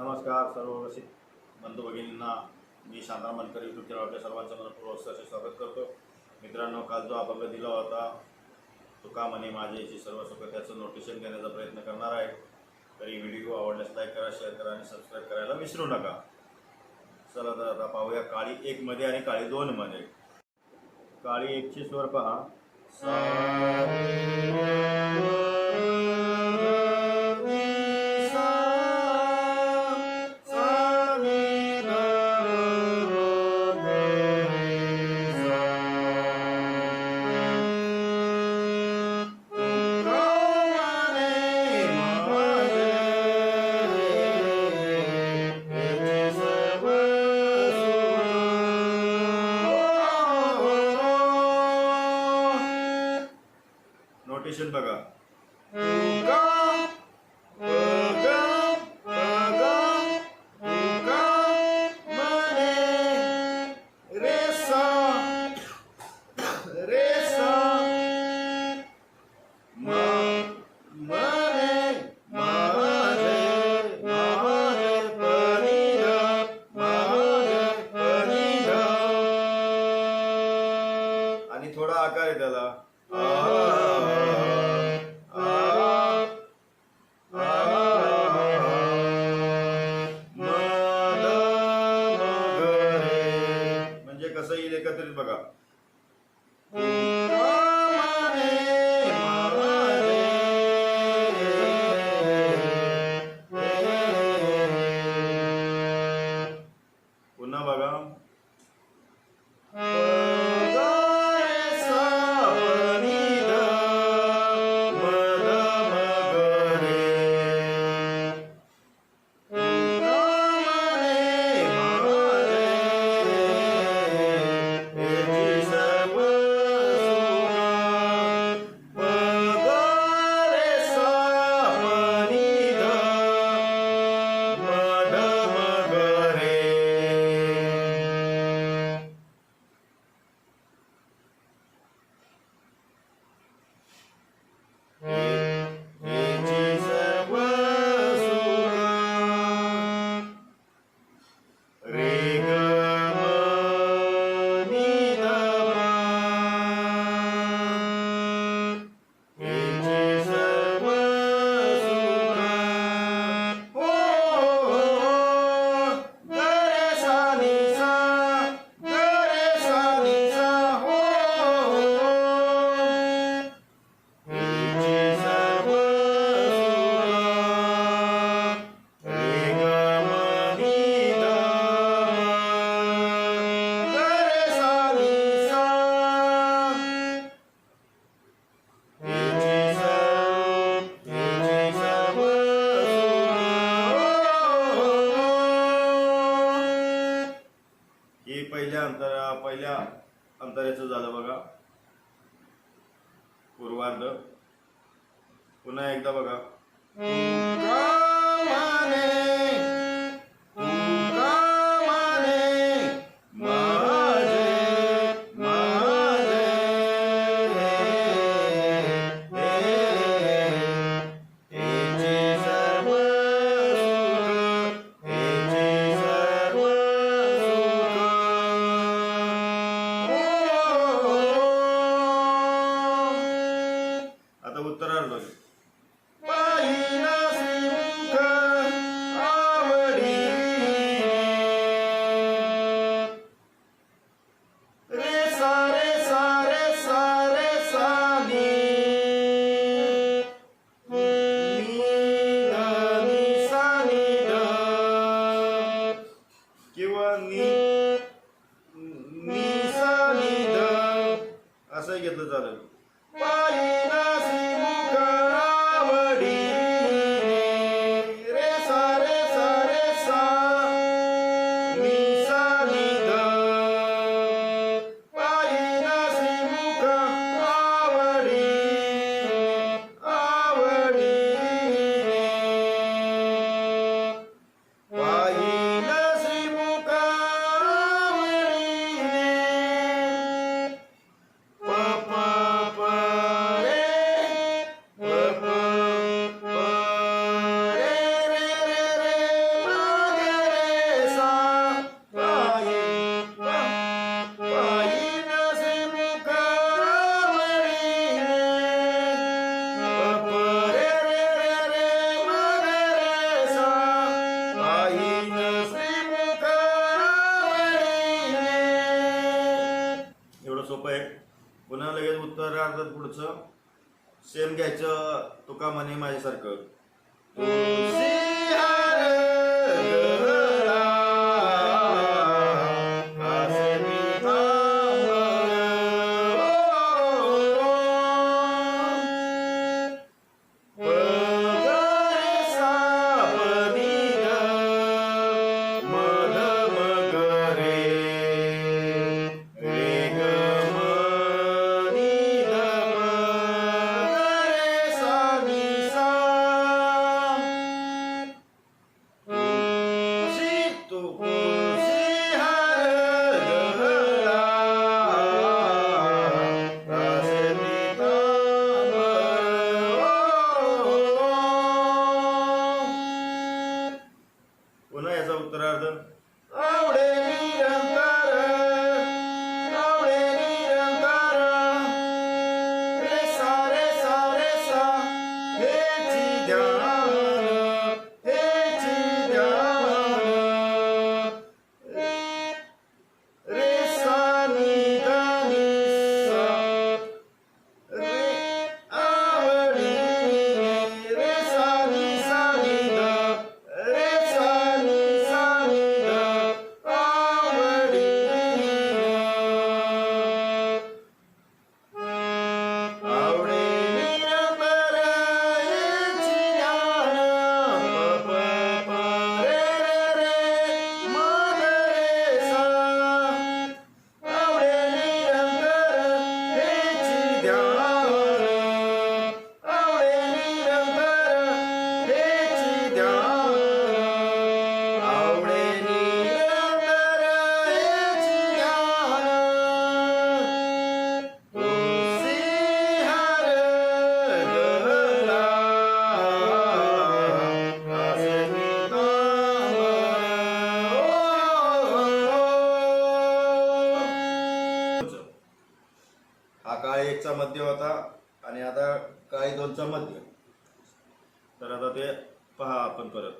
नमस्कार सर्व रसिक बंधू भगिनींना मी शांता मनकर यूट्यूब चॅनल आपल्या सर्वांचं मनपूर्वक सहर्ष स्वागत करतो. मित्रांनो काल जो अभंग दिला होता तुका म्हणे माझे याची सर्व सुख त्याचं नोटिशन देण्याचा प्रयत्न करणार आहे. तरी व्हिडिओ आवडल्यास लाईक करा शेअर करा आणि सबस्क्राईब करायला विसरू नका. चला तर आता पाहूया काळी एकमध्ये आणि काळी दोनमध्ये काळी एकची स्वर पहा. नोटेशन बघा. एकत्रित बघा. Mm. पहिल्या अंतराचं झालं बघा. पूर्वार्ध. पुन्हा एकदा बघा. Why did I say पुढचं. सेम घ्यायचं तुका म्हणे माझ्यासारखं. काळी एकचा मध्य होता आणि आता दोन दोनचा मध्य. तर आता ते पहा आपण परत.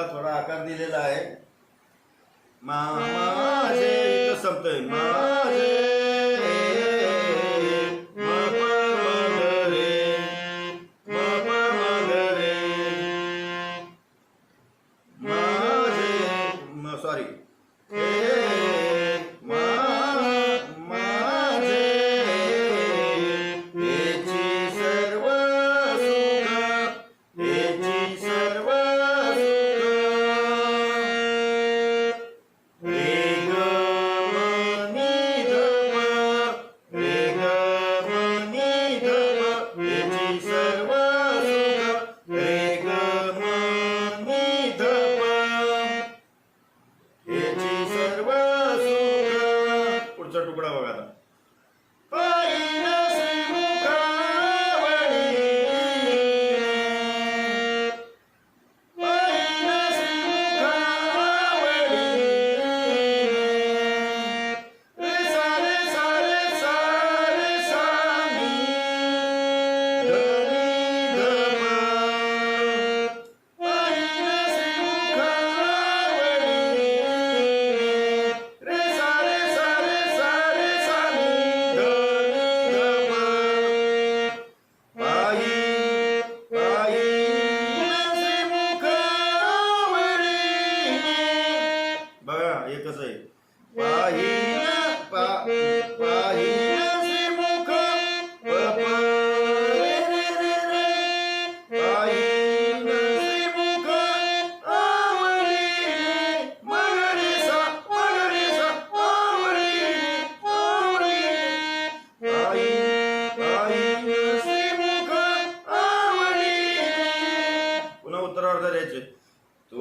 त्याला थोडा आकार दिलेला आहे. माझे संपतोय. माझे रुग्ण भागात da rede. Tu,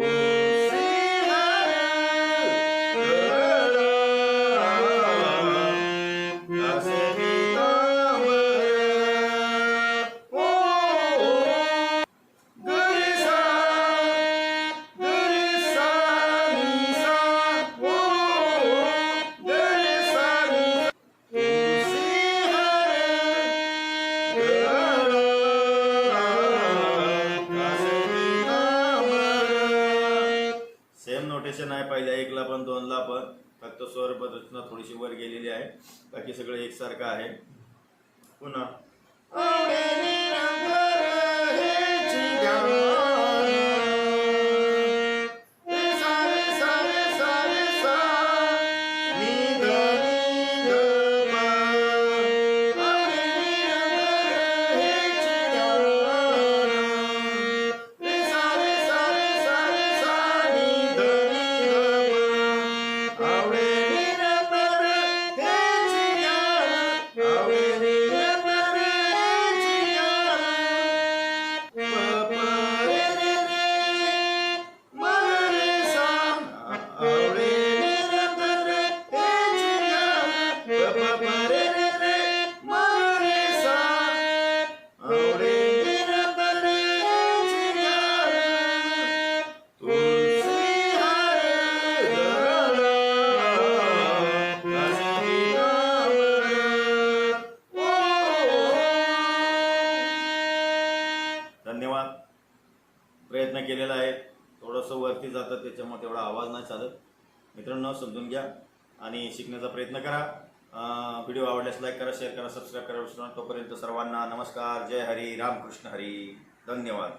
आपण फक्त स्वर रचना थोडीशी वर गेलेली आहे. बाकी सगळं एकसारखं आहे. पुन्हा. हो, हो, हो. प्रयत्न केलेला आहे. थोडंसं वरती जातं त्याच्यामुळे तेवढा आवाज नाही चालत. मित्रांनो समजून घ्या आणि शिकण्याचा प्रयत्न करा. व्हिडिओ आवडल्यास लाईक करा शेअर करा सबस्क्राईब करा विसरू तोपर्यंत सर्वांना नमस्कार. जय हरी. रामकृष्ण हरी. धन्यवाद.